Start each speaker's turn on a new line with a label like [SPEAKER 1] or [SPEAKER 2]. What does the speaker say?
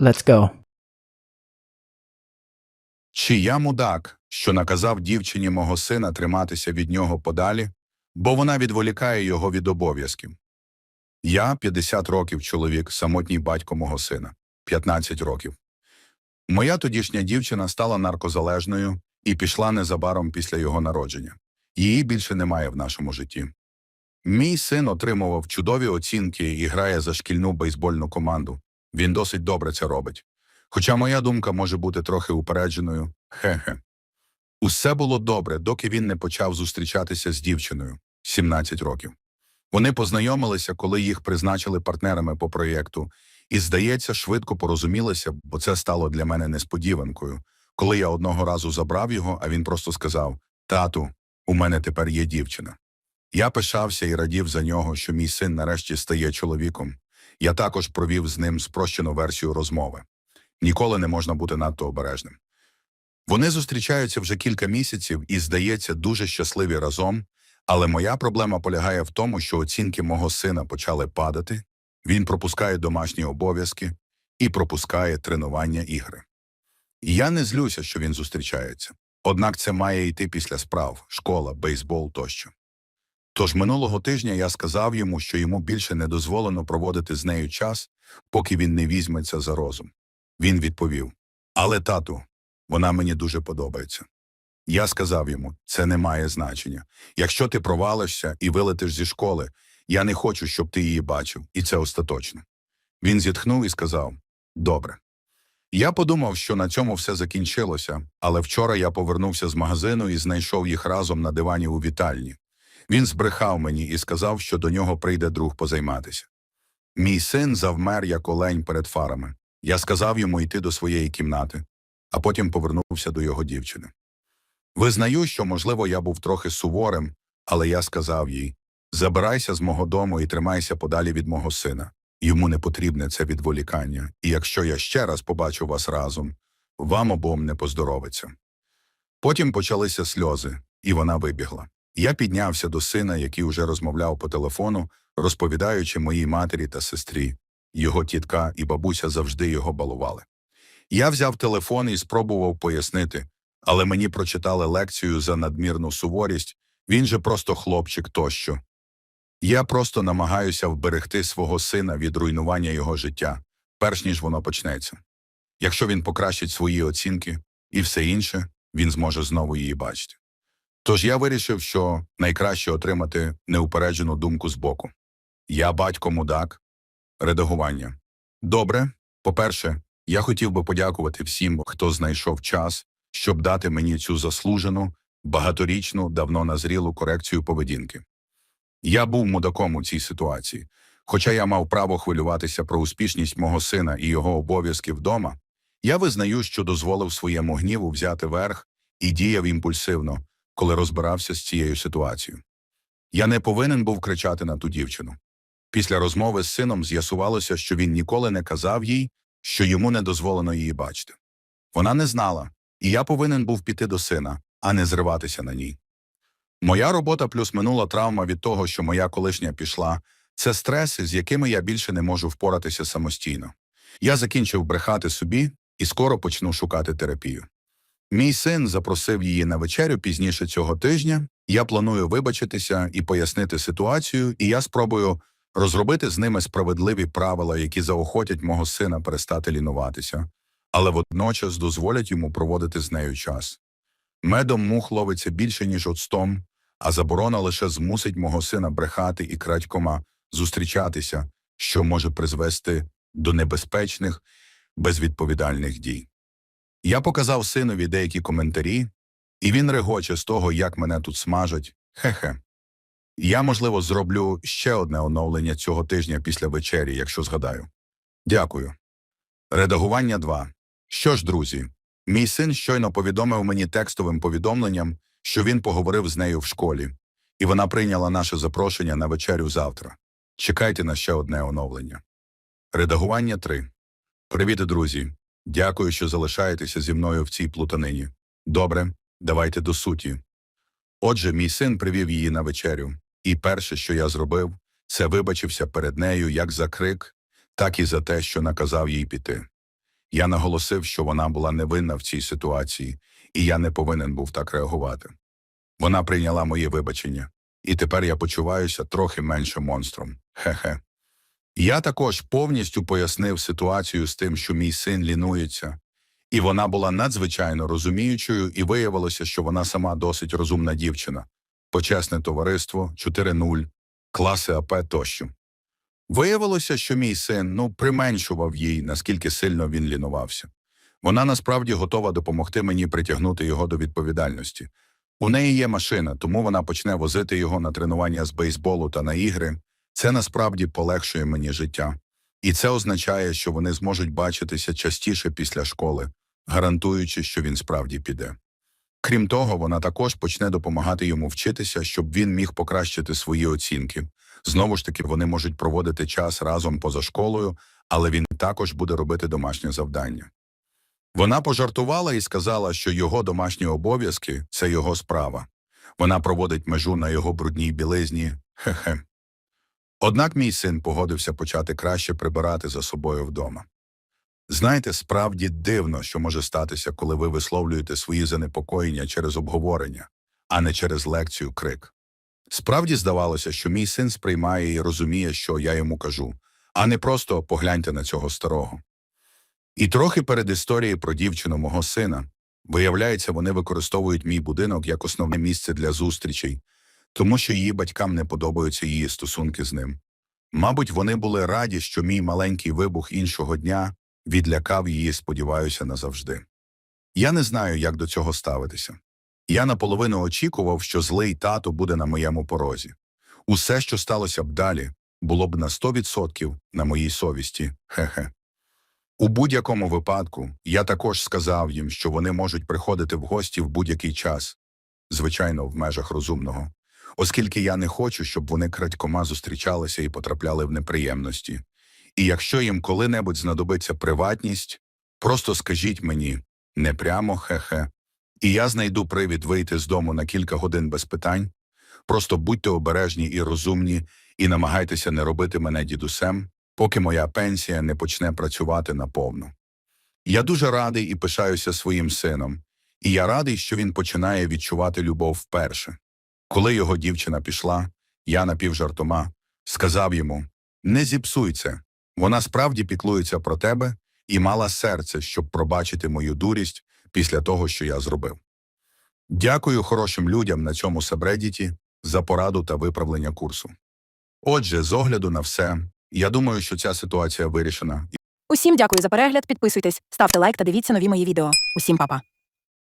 [SPEAKER 1] Let's go.
[SPEAKER 2] Чи я мудак, що наказав дівчині мого сина триматися від нього подалі, бо вона відволікає його від обов'язків? Я 50 років чоловік, самотній батько мого сина, 15 років. Моя тодішня дівчина стала наркозалежною і пішла незабаром після його народження. Її більше немає в нашому житті. Мій син отримував чудові оцінки і грає за шкільну бейсбольну команду. Він досить добре це робить. Хоча моя думка може бути трохи упередженою, хе-хе. Усе було добре, доки він не почав зустрічатися з дівчиною 17 років. Вони познайомилися, коли їх призначили партнерами по проєкту, і, здається, швидко порозумілися, бо це стало для мене несподіванкою. Коли я одного разу забрав його, а він просто сказав: Тату, у мене тепер є дівчина. Я пишався і радів за нього, що мій син нарешті стає чоловіком. Я також провів з ним спрощену версію розмови. Ніколи не можна бути надто обережним. Вони зустрічаються вже кілька місяців і, здається, дуже щасливі разом, але моя проблема полягає в тому, що оцінки мого сина почали падати, він пропускає домашні обов'язки і пропускає тренування ігри. Я не злюся, що він зустрічається. Однак це має йти після справ, школа, бейсбол тощо. Тож минулого тижня я сказав йому, що йому більше не дозволено проводити з нею час, поки він не візьметься за розум. Він відповів: Але, тату, вона мені дуже подобається. Я сказав йому, це не має значення. Якщо ти провалишся і вилетиш зі школи, я не хочу, щоб ти її бачив, і це остаточно. Він зітхнув і сказав: Добре. Я подумав, що на цьому все закінчилося, але вчора я повернувся з магазину і знайшов їх разом на дивані у вітальні. Він збрехав мені і сказав, що до нього прийде друг позайматися. Мій син завмер як олень перед фарами. Я сказав йому йти до своєї кімнати, а потім повернувся до його дівчини. Визнаю, що, можливо, я був трохи суворим, але я сказав їй забирайся з мого дому і тримайся подалі від мого сина. Йому не потрібне це відволікання, і якщо я ще раз побачу вас разом, вам обом не поздоровиться. Потім почалися сльози, і вона вибігла. Я піднявся до сина, який уже розмовляв по телефону, розповідаючи моїй матері та сестрі. Його тітка і бабуся завжди його балували. Я взяв телефон і спробував пояснити, але мені прочитали лекцію за надмірну суворість, він же просто хлопчик тощо. Я просто намагаюся вберегти свого сина від руйнування його життя, перш ніж воно почнеться. Якщо він покращить свої оцінки і все інше, він зможе знову її бачити. Тож я вирішив, що найкраще отримати неупереджену думку збоку. Я батько мудак, редагування. Добре, по-перше, я хотів би подякувати всім, хто знайшов час, щоб дати мені цю заслужену, багаторічну, давно назрілу корекцію поведінки. Я був мудаком у цій ситуації, хоча я мав право хвилюватися про успішність мого сина і його обов'язки вдома, я визнаю, що дозволив своєму гніву взяти верх і діяв імпульсивно, коли розбирався з цією ситуацією. Я не повинен був кричати на ту дівчину. Після розмови з сином з'ясувалося, що він ніколи не казав їй, що йому не дозволено її бачити. Вона не знала, і я повинен був піти до сина, а не зриватися на ній. Моя робота плюс минула травма від того, що моя колишня пішла, це стреси, з якими я більше не можу впоратися самостійно. Я закінчив брехати собі і скоро почну шукати терапію. Мій син запросив її на вечерю пізніше цього тижня. Я планую вибачитися і пояснити ситуацію, і я спробую розробити з ними справедливі правила, які заохотять мого сина перестати лінуватися, але водночас дозволять йому проводити з нею час. Медом мух ловиться більше, ніж оцтом, а заборона лише змусить мого сина брехати і крадькома зустрічатися, що може призвести до небезпечних, безвідповідальних дій. Я показав синові деякі коментарі, і він регоче з того, як мене тут смажать. Хе-хе. Я, можливо, зроблю ще одне оновлення цього тижня після вечері, якщо згадаю. Дякую. Редагування 2. Що ж, друзі, мій син щойно повідомив мені текстовим повідомленням, що він поговорив з нею в школі, і вона прийняла наше запрошення на вечерю завтра. Чекайте на ще одне оновлення. Редагування 3. Привіт, друзі. Дякую, що залишаєтеся зі мною в цій плутанині. Добре, давайте до суті. Отже, мій син привів її на вечерю, і перше, що я зробив, це вибачився перед нею як за крик, так і за те, що наказав їй піти. Я наголосив, що вона була невинна в цій ситуації, і я не повинен був так реагувати. Вона прийняла моє вибачення, і тепер я почуваюся трохи менше монстром. Хе-хе. Я також повністю пояснив ситуацію з тим, що мій син лінується, і вона була надзвичайно розуміючою, і виявилося, що вона сама досить розумна дівчина. Почесне товариство 4.0, класи АП тощо. Виявилося, що мій син ну применшував їй, наскільки сильно він лінувався. Вона насправді готова допомогти мені притягнути його до відповідальності. У неї є машина, тому вона почне возити його на тренування з бейсболу та на ігри. Це насправді полегшує мені життя. І це означає, що вони зможуть бачитися частіше після школи, гарантуючи, що він справді піде. Крім того, вона також почне допомагати йому вчитися, щоб він міг покращити свої оцінки. Знову ж таки, вони можуть проводити час разом поза школою, але він також буде робити домашнє завдання. Вона пожартувала і сказала, що його домашні обов'язки це його справа. Вона проводить межу на його брудній білизні. Хе-хе. Однак мій син погодився почати краще прибирати за собою вдома. Знаєте, справді дивно, що може статися, коли ви висловлюєте свої занепокоєння через обговорення, а не через лекцію крик. Справді здавалося, що мій син сприймає і розуміє, що я йому кажу, а не просто погляньте на цього старого. І трохи перед історією про дівчину мого сина, виявляється, вони використовують мій будинок як основне місце для зустрічей, тому що її батькам не подобаються її стосунки з ним. Мабуть, вони були раді, що мій маленький вибух іншого дня відлякав її, сподіваюся, назавжди. Я не знаю, як до цього ставитися. Я наполовину очікував, що злий тато буде на моєму порозі. Усе, що сталося б далі, було б на 100% на моїй совісті. Хе-хе. У будь-якому випадку я також сказав їм, що вони можуть приходити в гості в будь-який час, звичайно, в межах розумного, оскільки я не хочу, щоб вони крадькома зустрічалися і потрапляли в неприємності. І якщо їм коли-небудь знадобиться приватність, просто скажіть мені не прямо хе-хе, і я знайду привід вийти з дому на кілька годин без питань. Просто будьте обережні і розумні, і намагайтеся не робити мене дідусем, поки моя пенсія не почне працювати наповну. Я дуже радий і пишаюся своїм сином, і я радий, що він починає відчувати любов вперше. Коли його дівчина пішла, я напівжартома сказав йому не зіпсуй. Вона справді піклується про тебе і мала серце, щоб пробачити мою дурість після того, що я зробив. Дякую хорошим людям на цьому сабредіті за пораду та виправлення курсу. Отже, з огляду на все, я думаю, що ця ситуація вирішена.
[SPEAKER 1] Усім дякую за перегляд. Підписуйтесь, ставте лайк та дивіться нові мої відео. Усім па-па.